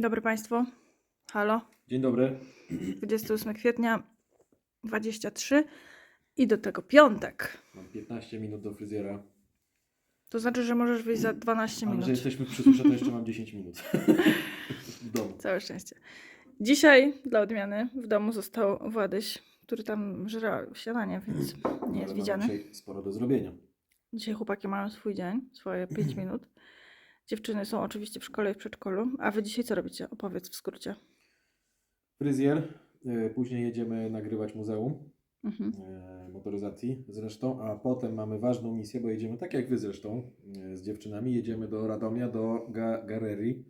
Dzień dobry Państwu. Halo. Dzień dobry. 28 kwietnia 23 i do tego piątek. Mam 15 minut do fryzjera. To znaczy, że możesz wyjść za 12 Ale minut. że jesteśmy przy susze, to jeszcze mam 10 minut. w domu. Całe szczęście. Dzisiaj dla odmiany w domu został Władyś, który tam żera śniadanie, więc nie jest Ale widziany. dzisiaj sporo do zrobienia. Dzisiaj chłopaki mają swój dzień, swoje 5 minut. Dziewczyny są oczywiście w szkole i w przedszkolu. A wy dzisiaj co robicie? Opowiedz w skrócie. Fryzjer. e, Później jedziemy nagrywać muzeum Mhm. e, motoryzacji zresztą, a potem mamy ważną misję, bo jedziemy tak jak wy zresztą e, z dziewczynami. Jedziemy do Radomia, do ga galerii.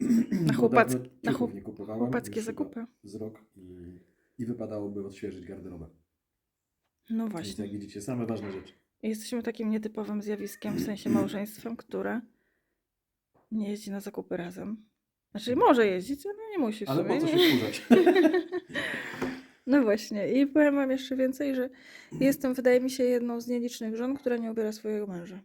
Na, Bo chłopac... dawno na chłop... chłopackie zakupy. Z rok i, i wypadałoby odświeżyć garderobę. No Więc właśnie. jak widzicie, same ważne rzeczy. Jesteśmy takim nietypowym zjawiskiem, w sensie małżeństwem, które nie jeździ na zakupy razem. Znaczy może jeździć, ale nie musi w Ale sumie. po co nie? się wkurzać? No właśnie. I powiem wam jeszcze więcej, że jestem, wydaje mi się, jedną z nielicznych żon, która nie ubiera swojego męża.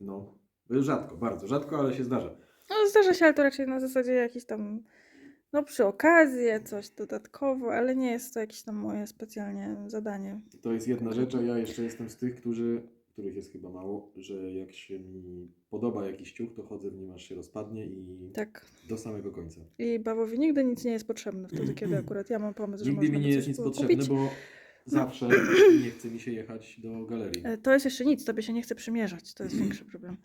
No, rzadko, bardzo rzadko, ale się zdarza. No zdarza się, ale to raczej na zasadzie jakiś tam, no przy okazji, coś dodatkowo, ale nie jest to jakieś tam moje specjalnie zadanie. To jest jedna rzecz, a ja jeszcze jestem z tych, którzy, których jest chyba mało, że jak się mi podoba jakiś ciuch, to chodzę w nim aż się rozpadnie i Tak. do samego końca. I babowi nigdy nic nie jest potrzebne wtedy, kiedy akurat ja mam pomysł, że Nigdy mi nie jest nic potrzebne, kupić. bo zawsze nie chce mi się jechać do galerii. E, To jest jeszcze nic, tobie się nie chce przymierzać, to jest większy problem.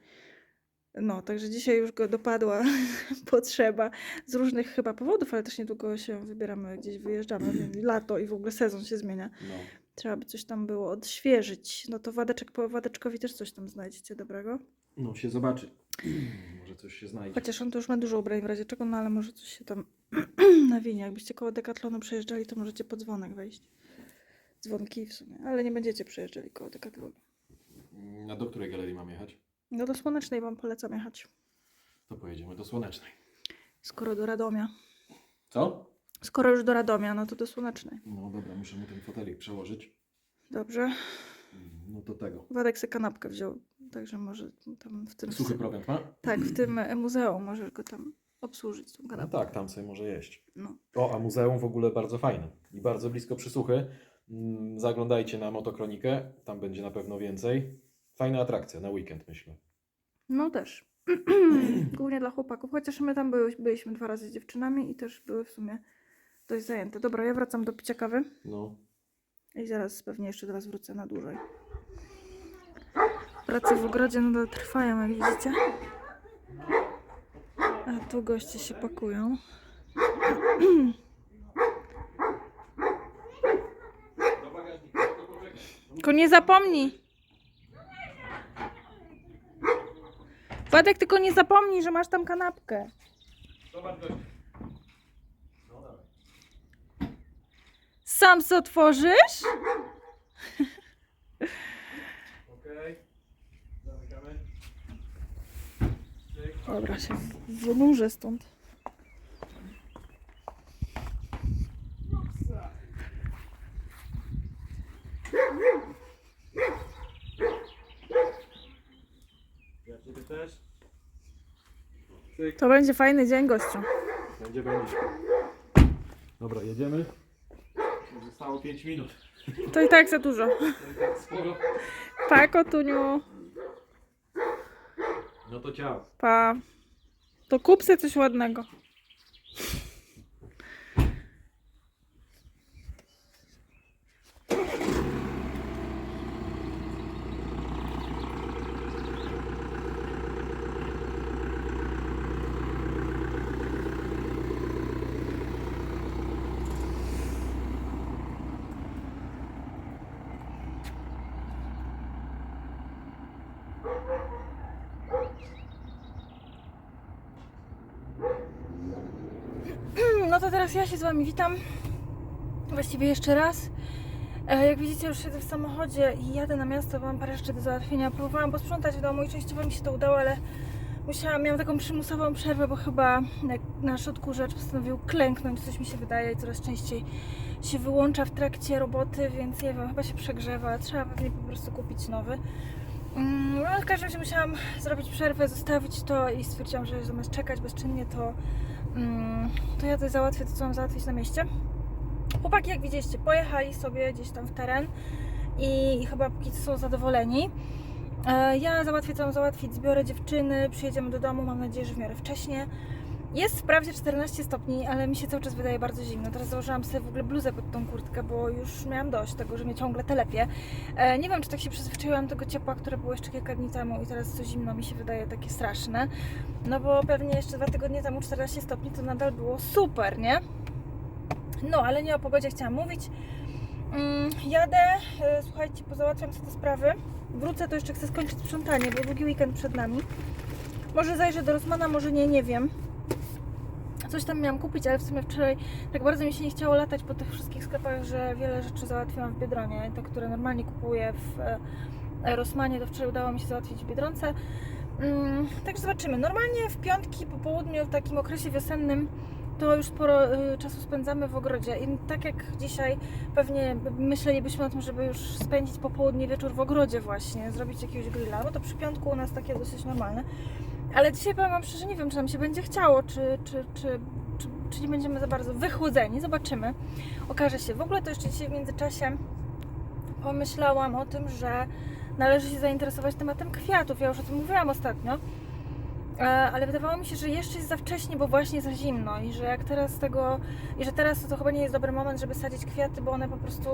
No, także dzisiaj już go dopadła potrzeba z różnych chyba powodów, ale też niedługo się wybieramy, gdzieś wyjeżdżamy, lato i w ogóle sezon się zmienia. No, Trzeba by coś tam było odświeżyć. No to Wadeczek, po Wadeczkowi też coś tam znajdziecie dobrego. no się zobaczy. Może coś się znajdzie. Chociaż on to już ma dużo ubrań w razie czego, no ale może coś się tam nawinie. Jakbyście koło Decathlonu przejeżdżali, to możecie po dzwonek wejść. Dzwonki w sumie, ale nie będziecie przejeżdżali koło Decathlonu. A do której galerii mam jechać? No do Słonecznej wam polecam jechać. To pojedziemy do Słonecznej. Skoro do Radomia. Co? Skoro już do Radomia, no to do Słonecznej. No dobra, muszę mu ten fotelik przełożyć. Dobrze. No to tego. Wadek se kanapkę wziął, także może tam w tym... Suchy prowiant ma? Tak, w tym e, muzeum możesz go tam obsłużyć, tą No kanapkę. tak, tam sobie może jeść. No. O, a muzeum w ogóle bardzo fajne i bardzo blisko przysłuchy. Mm, Zaglądajcie na motokronikę, tam będzie na pewno więcej. Fajna atrakcja na weekend, myślę. No też. Głównie dla chłopaków, chociaż my tam były, byliśmy dwa razy z dziewczynami i też były w sumie dość zajęte. Dobra, ja wracam do picia kawy No, i zaraz pewnie jeszcze do Was wrócę na dłużej. Prace w ogrodzie nadal trwają, jak widzicie. A tu goście się pakują. Tylko nie zapomnij. Władek, tylko nie zapomnij, że masz tam kanapkę. Sam co otworzysz? Okej, zamykamy. Dobra, się wynurzę stąd. Ja ciebie też. Cyk, To będzie fajny dzień, gościu. będzie, będzie. Dobra, jedziemy. Zostało 5 minut. To i tak za dużo. To i tak sporo. Pa, kotuniu. No to ciao. Pa. To kup sobie coś ładnego. To teraz ja się z Wami witam. Właściwie jeszcze raz. E, Jak widzicie, już siedzę w samochodzie i jadę na miasto, bo mam parę rzeczy do załatwienia. Próbowałam posprzątać w domu i częściowo mi się to udało, ale musiałam, miałam taką przymusową przerwę, bo chyba jak nasz odkurzacz postanowił klęknąć, coś mi się wydaje i coraz częściej się wyłącza w trakcie roboty, więc nie wiem, chyba się przegrzewa. Trzeba pewnie po prostu kupić nowy. Mm, No, w każdym razie musiałam zrobić przerwę, zostawić to i stwierdziłam, że zamiast czekać bezczynnie, to to ja tutaj załatwię to, co mam załatwić na mieście. Chłopaki, jak widzieliście, pojechali sobie gdzieś tam w teren i, chyba póki są zadowoleni. E, Ja załatwię, co mam załatwić, zbiorę dziewczyny, przyjedziemy do domu, mam nadzieję, że w miarę wcześnie. Jest wprawdzie 14 stopni, ale mi się cały czas wydaje bardzo zimno. Teraz założyłam sobie w ogóle bluzę pod tą kurtkę, bo już miałam dość tego, że mnie ciągle telepie. E, nie wiem, czy tak się przyzwyczaiłam tego ciepła, które było jeszcze kilka dni temu i teraz to zimno mi się wydaje takie straszne. No bo pewnie jeszcze dwa tygodnie temu 14 stopni to nadal było super, nie? No, ale nie o pogodzie chciałam mówić. Mm, jadę, e, słuchajcie, pozałatwiam sobie te sprawy. Wrócę, to jeszcze chcę skończyć sprzątanie, bo długi weekend przed nami. Może zajrzę do Rosmana, może nie, nie wiem. Coś tam miałam kupić, ale w sumie wczoraj tak bardzo mi się nie chciało latać po tych wszystkich sklepach, że wiele rzeczy załatwiłam w Biedronie. Te, które normalnie kupuję w e, Rosmanie, to wczoraj udało mi się załatwić w Biedronce. Mm, Także zobaczymy. Normalnie w piątki po południu, w takim okresie wiosennym, to już sporo y, czasu spędzamy w ogrodzie. I tak jak dzisiaj pewnie myślelibyśmy o tym, żeby już spędzić popołudnie, wieczór w ogrodzie właśnie, zrobić jakiegoś grilla, bo to przy piątku u nas takie dosyć normalne. Ale dzisiaj powiem Wam szczerze, nie wiem, czy nam się będzie chciało, czy, czy, czy, czy, czy nie będziemy za bardzo wychłodzeni. Zobaczymy. Okaże się. W ogóle to jeszcze dzisiaj w międzyczasie pomyślałam o tym, że należy się zainteresować tematem kwiatów. Ja już o tym mówiłam ostatnio. E, Ale wydawało mi się, że jeszcze jest za wcześnie, bo właśnie za zimno i że jak teraz tego, i że teraz to, chyba nie jest dobry moment, żeby sadzić kwiaty, bo one po prostu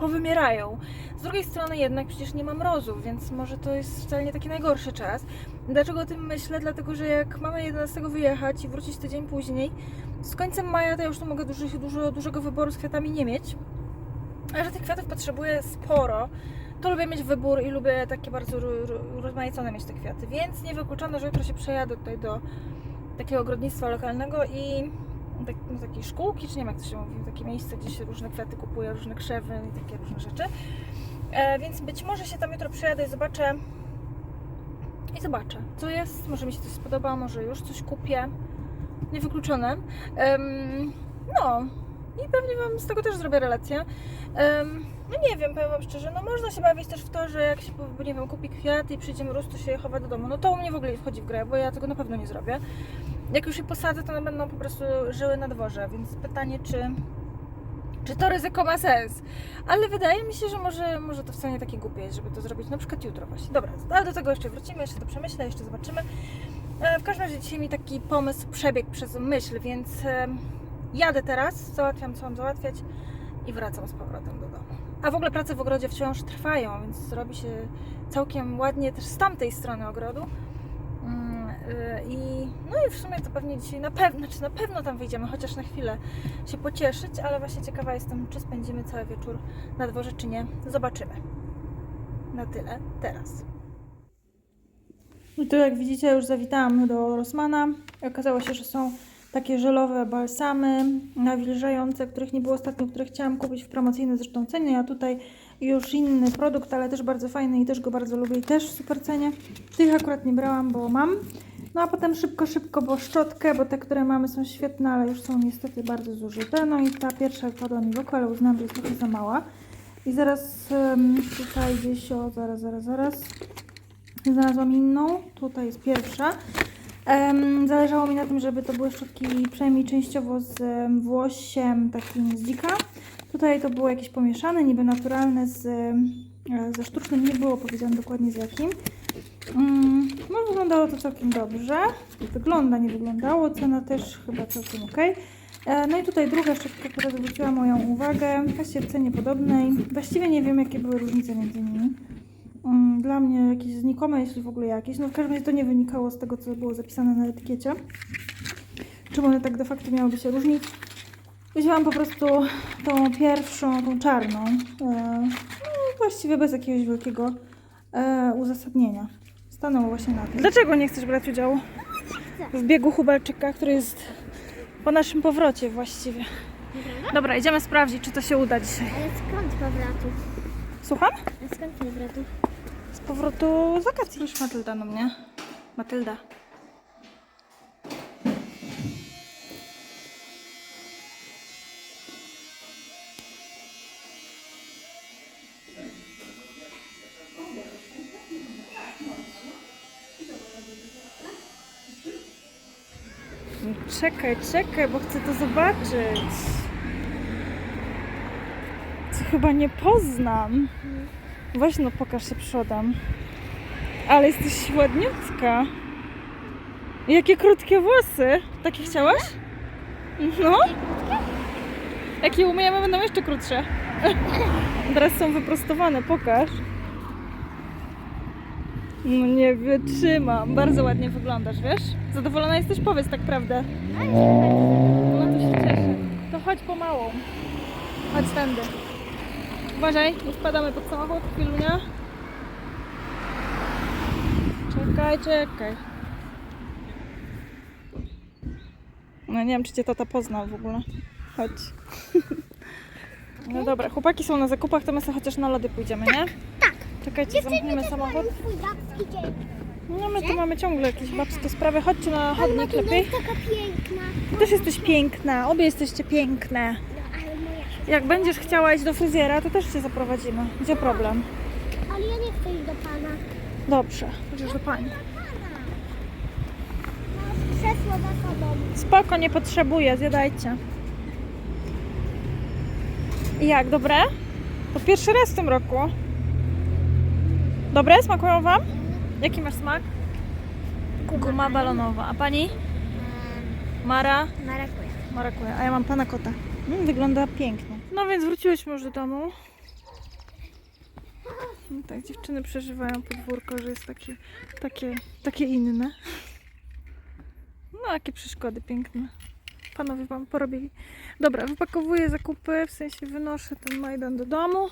powymierają. Z drugiej strony jednak przecież nie ma mrozu, więc może to jest wcale nie taki najgorszy czas. Dlaczego o tym myślę? Dlatego, że jak mamy 11 wyjechać i wrócić tydzień później, z końcem maja to ja już tu mogę dużo, dużo, dużego wyboru z kwiatami nie mieć. A że tych kwiatów potrzebuję sporo, to lubię mieć wybór i lubię takie bardzo rozmaicone mieć te kwiaty, więc niewykluczone, że jutro się przejadę tutaj do takiego ogrodnictwa lokalnego i tak, no, takiej szkółki, czy nie wiem jak to się mówi, takie miejsce, gdzie się różne kwiaty kupuje, różne krzewy i takie różne rzeczy. E, więc być może się tam jutro przejadę i zobaczę i zobaczę, co jest, może mi się coś spodoba, może już coś kupię, niewykluczone. Em, no i pewnie Wam z tego też zrobię relację. Em, no nie wiem, powiem Wam szczerze, no można się bawić też w to, że jak się, nie wiem, kupi kwiaty i przyjdzie mróz, to się je chowa do domu. No to u mnie w ogóle nie wchodzi w grę, bo ja tego na pewno nie zrobię. Jak już je posadzę, to one będą po prostu żyły na dworze, więc pytanie, czy, czy to ryzyko ma sens. Ale wydaje mi się, że może, może to wcale nie takie głupie jest, żeby to zrobić na przykład jutro właśnie. Dobra, ale do tego jeszcze wrócimy, jeszcze to przemyślę, jeszcze zobaczymy. E, W każdym razie dzisiaj mi taki pomysł przebiegł przez myśl, więc e, jadę teraz, załatwiam co mam załatwiać i wracam z powrotem do domu. A w ogóle prace w ogrodzie wciąż trwają, więc robi się całkiem ładnie też z tamtej strony ogrodu. Y, I, no i w sumie to pewnie dzisiaj na pewno, znaczy na pewno tam wyjdziemy, chociaż na chwilę się pocieszyć, ale właśnie ciekawa jestem, czy spędzimy cały wieczór na dworze, czy nie. Zobaczymy. Na tyle teraz. I tu jak widzicie już zawitałam do Rosmana. Okazało się, że są takie żelowe balsamy nawilżające, których nie było ostatnio, które chciałam kupić w promocyjnej zresztą cenie, a tutaj już inny produkt, ale też bardzo fajny i też go bardzo lubię i też w super cenie. Tych akurat nie brałam, bo mam. No a potem szybko, szybko, bo szczotkę, bo te, które mamy są świetne, ale już są niestety bardzo zużyte. No i ta pierwsza wpadła mi w oko, ale uznałam, że jest trochę za mała. I zaraz em, tutaj gdzieś, o zaraz, zaraz, zaraz. Znalazłam inną, tutaj jest pierwsza. Em, zależało mi na tym, żeby to były szczotki przynajmniej częściowo z em, włosiem takim z dzika. Tutaj to było jakieś pomieszane, niby naturalne z, e, ze sztucznym, nie było powiedziane dokładnie z jakim. Mm, no wyglądało to całkiem dobrze. Wygląda, nie wyglądało. Cena też chyba całkiem ok. No i tutaj druga szczotka, która zwróciła moją uwagę. Właśnie w cenie podobnej. Właściwie nie wiem, jakie były różnice między nimi. Mm, Dla mnie jakieś znikome, jeśli w ogóle jakieś. No w każdym razie to nie wynikało z tego, co było zapisane na etykiecie. Czym one tak de facto miałyby się różnić? Wzięłam po prostu tą pierwszą, tą czarną. E, no, właściwie bez jakiegoś wielkiego e, uzasadnienia. Stanęło właśnie na tym. Dlaczego nie chcesz brać udziału w biegu Hubelczyka, który jest po naszym powrocie właściwie? Dobra, idziemy sprawdzić, czy to się uda dzisiaj. Ale skąd powrotu? Słucham? A skąd powrotu? Z powrotu z wakacji. Już Matylda do mnie. Matylda. Czekaj, czekaj, bo chcę to zobaczyć. Co chyba nie poznam. Weź no, pokaż się przodem. Ale jesteś ładniutka. Jakie krótkie włosy. Takie chciałaś? No. Jak je umyjemy, będą jeszcze krótsze. Teraz są wyprostowane, pokaż. No nie wytrzymam. Bardzo ładnie wyglądasz, wiesz? Zadowolona jesteś? Powiedz tak prawdę. No to się cieszę. To chodź pomału. Chodź tędy. Uważaj, nie wpadamy pod samochód, chwilunia. Czekaj, czekaj. No nie wiem, czy cię tata poznał w ogóle. Chodź. No dobra, chłopaki są na zakupach, to my sobie chociaż na lody pójdziemy, nie? Tak. Czekajcie, zamkniemy samochód. Twój babski dzień. No my tu mamy ciągle jakieś babskie sprawy. Chodźcie na chodnik ty lepiej. jest taka piękna. Ty też jesteś piękna, obie jesteście piękne. No, ale moja. Jak będziesz chciała iść do fryzjera, to też cię zaprowadzimy. Gdzie problem? Ale ja nie chcę iść do pana. Dobrze, chociaż do pani. Masz krzesło za sobą. Spoko, nie potrzebuję, zjadajcie. I jak, dobre? To pierwszy raz w tym roku. Dobre? Smakują wam? Jaki masz smak? Guma balonowa. A pani? Mara? Marakuja. Marakuja. A ja mam pana kota. Mm, wygląda pięknie. No więc wróciłyśmy już do domu. No tak, dziewczyny przeżywają podwórko, że jest takie, takie, takie inne. No, jakie przeszkody piękne. Panowie wam porobili. Dobra, wypakowuję zakupy, w sensie wynoszę ten Majdan do domu.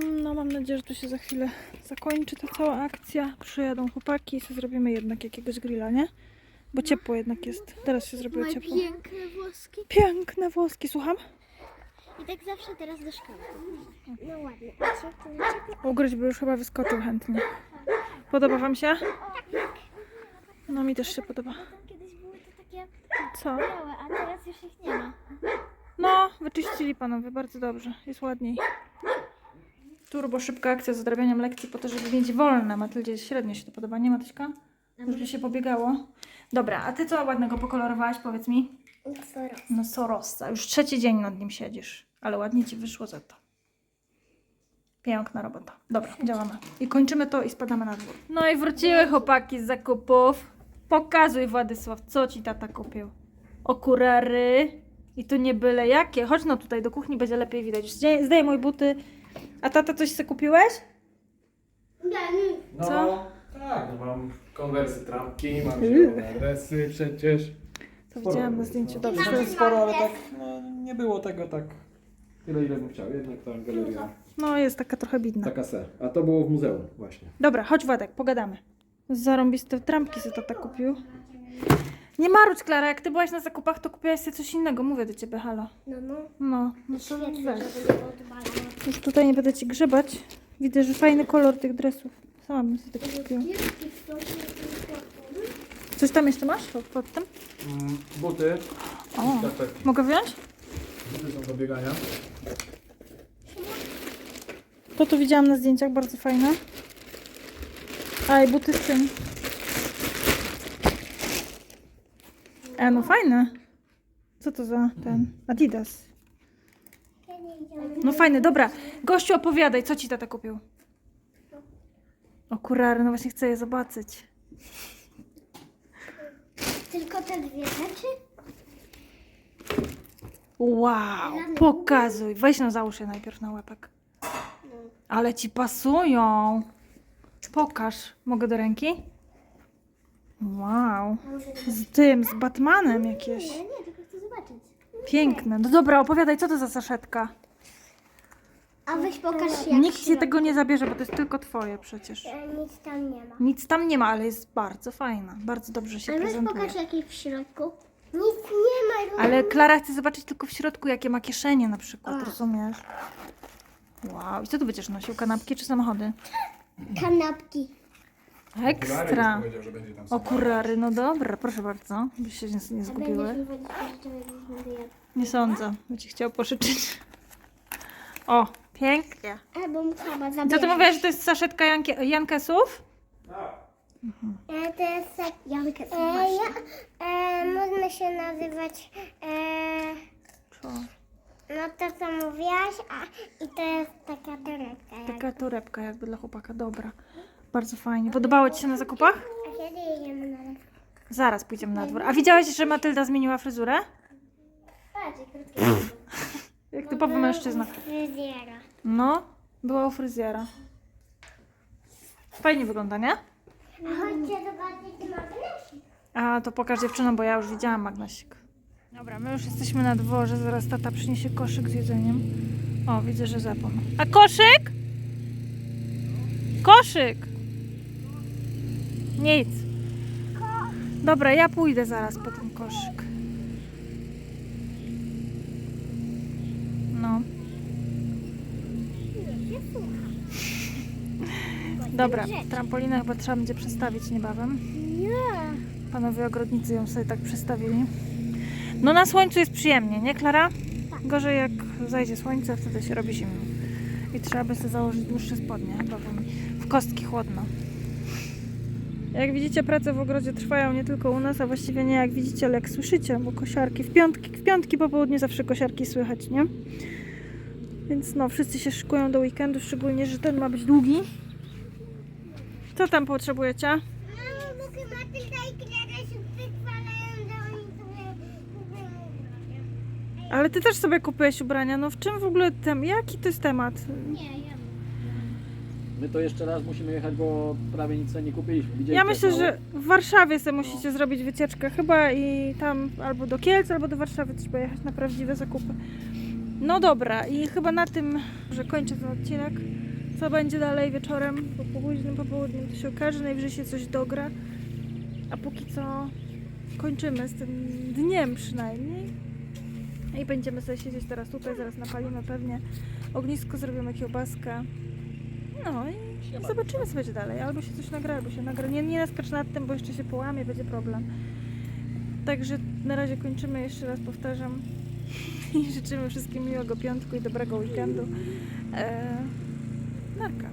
No, mam nadzieję, że to się za chwilę zakończy ta cała akcja. Przyjadą chłopaki i sobie zrobimy jednak jakiegoś grilla, nie? Bo ciepło jednak jest. Teraz się zrobiło Moje ciepło. piękne włoski. Piękne włoski, słucham? I tak zawsze teraz do szkoły. No ładnie. A co tu? Ugryź by już chyba wyskoczył chętnie. Podoba wam się? No mi też się podoba. Tam kiedyś były to takie Co? białe, a teraz już ich nie ma. No, wyczyścili panowie, bardzo dobrze. Jest ładniej. Turbo szybka akcja z odrabianiem lekcji po to, żeby mieć wolne. Matyldzie średnio się to podoba, nie Matyśka? Żeby się pobiegało. Dobra, a ty co ładnego pokolorowałaś, powiedz mi? Utworo. No Sorosa, już trzeci dzień nad nim siedzisz. Ale ładnie ci wyszło za to. Piękna robota. Dobra, działamy. I kończymy to i spadamy na dwór. No i wróciły chłopaki z zakupów. Pokazuj Władysław, co ci tata kupił. Okulary. I to nie byle jakie. Chodź no tutaj do kuchni, będzie lepiej widać. Zdej, zdejmuj buty. A tata coś sobie kupiłeś? No, Co? tak, no mam konwersy trampki, mam zielone adresy przecież. To widziałam na zdjęciu. Dobrze. To jest sporo, ale tak, no, nie było tego tak tyle, ile bym chciał. Jednak ta galeria No jest taka trochę bidna. taka se. A to było w muzeum właśnie. Dobra, chodź Władek, pogadamy. Zarąbiste trampki sobie tata kupił. Nie marudź, Klara, jak ty byłaś na zakupach, to kupiłaś sobie coś innego. Mówię do ciebie, halo. No, no. No, no to Świetnie, weź. Już tutaj nie będę ci grzebać. Widzę, że fajny kolor tych dresów. Sama bym sobie tak kupiła. Coś tam jeszcze masz pod, pod tym? Mm, buty. O, Skarpetki. mogę wziąć? Buty są do biegania. To tu widziałam na zdjęciach, bardzo fajne. A i buty z tym. E, no fajne. Co to za ten? Adidas. No fajny, dobra. Gościu, opowiadaj, co ci tata kupił? Okulary, no właśnie chcę je zobaczyć. Tylko te dwie rzeczy? Wow, pokazuj. Weź no załóż je najpierw na łepek. Ale ci pasują. Pokaż. Mogę do ręki? Wow. Z tym, z Batmanem jakieś. Nie, nie, tylko chcę zobaczyć. Piękne. No dobra, opowiadaj, co to za saszetka? A weź pokaż jak Nikt ci tego nie zabierze, bo to jest tylko twoje przecież. E, Nic tam nie ma. Nic tam nie ma, ale jest bardzo fajna. Bardzo dobrze się Ale weź prezentuje. pokaż jaki w środku. Nic nie ma. Ale Klara chce zobaczyć tylko w środku, jakie ma kieszenie na przykład, A. rozumiesz? Wow, i co tu będziesz nosił? Kanapki czy samochody? Kanapki. Ekstra. Powiedział, że będzie tam Okulary, no dobra, proszę bardzo, byś się nie, nie A zgubiły. mi wodzić już. Nie sądzę, by ci chciał pożyczyć. O, pięknie. Chyba Co ty mówiłaś, że to jest saszetka Jankie, Jankesów? E, to jest tak... Jankę, e, ja, e, Można się nazywać... E, Co? no to co mówiłaś, a i to jest taka torebka. jak- Taka torebka jakby dla chłopaka, dobra. Bardzo fajnie. Podobało Ci się na zakupach? A kiedy jedziemy na? Zaraz pójdziemy na dwór. A widziałeś, że Matylda zmieniła fryzurę? Patrz, krótko. Jak typowy mężczyzna. Fryzjera. No, była u fryzjera. Fajnie wygląda, nie? A chodźcie zobaczyć magnes. A to pokaż dziewczynom, bo ja już widziałam magnesik. Dobra, my już jesteśmy na dworze, zaraz tata przyniesie koszyk z jedzeniem. O, widzę, że zapomniał. A koszyk? Koszyk! Nic. Dobra, ja pójdę zaraz po ten koszyk. Dobra, trampolinę chyba trzeba będzie przestawić niebawem. Nie. Panowie ogrodnicy ją sobie tak przestawili. No na słońcu jest przyjemnie, nie Klara? Gorzej jak zajdzie słońce, wtedy się robi zimno. I trzeba by sobie założyć dłuższe spodnie, bo w kostki chłodno. Jak widzicie, prace w ogrodzie trwają nie tylko u nas, a właściwie nie jak widzicie, ale jak słyszycie, bo kosiarki w piątki, w piątki po południu zawsze kosiarki słychać, nie? Więc no, wszyscy się szykują do weekendu, szczególnie, że ten ma być długi. Co tam potrzebujecie? Mamo, Matylda i się wychwalają, że oni sobie kupują ubrania. Ale ty też sobie kupiłeś ubrania. No w czym w ogóle tem? Jaki to jest temat? Nie, ja My to jeszcze raz musimy jechać, bo prawie nic sobie nie kupiliśmy. Widzieliście, Ja myślę, mało? że w Warszawie sobie musicie zrobić wycieczkę chyba i tam albo do Kielc, albo do Warszawy trzeba jechać na prawdziwe zakupy. No dobra, i chyba na tym, że kończę ten odcinek. Co będzie dalej wieczorem, po późnym popołudniu, to się okaże, najwyżej się coś dogra. A póki co kończymy z tym dniem przynajmniej. I będziemy sobie siedzieć teraz tutaj, zaraz napalimy pewnie ognisko, zrobimy kiełbaskę. No i zobaczymy co będzie dalej. Albo się coś nagra, albo się nagra. Nie, nie naskacz nad tym, bo jeszcze się połamie, będzie problem. Także na razie kończymy, jeszcze raz powtarzam. I życzymy wszystkim miłego piątku i dobrego weekendu. Eee, Марка.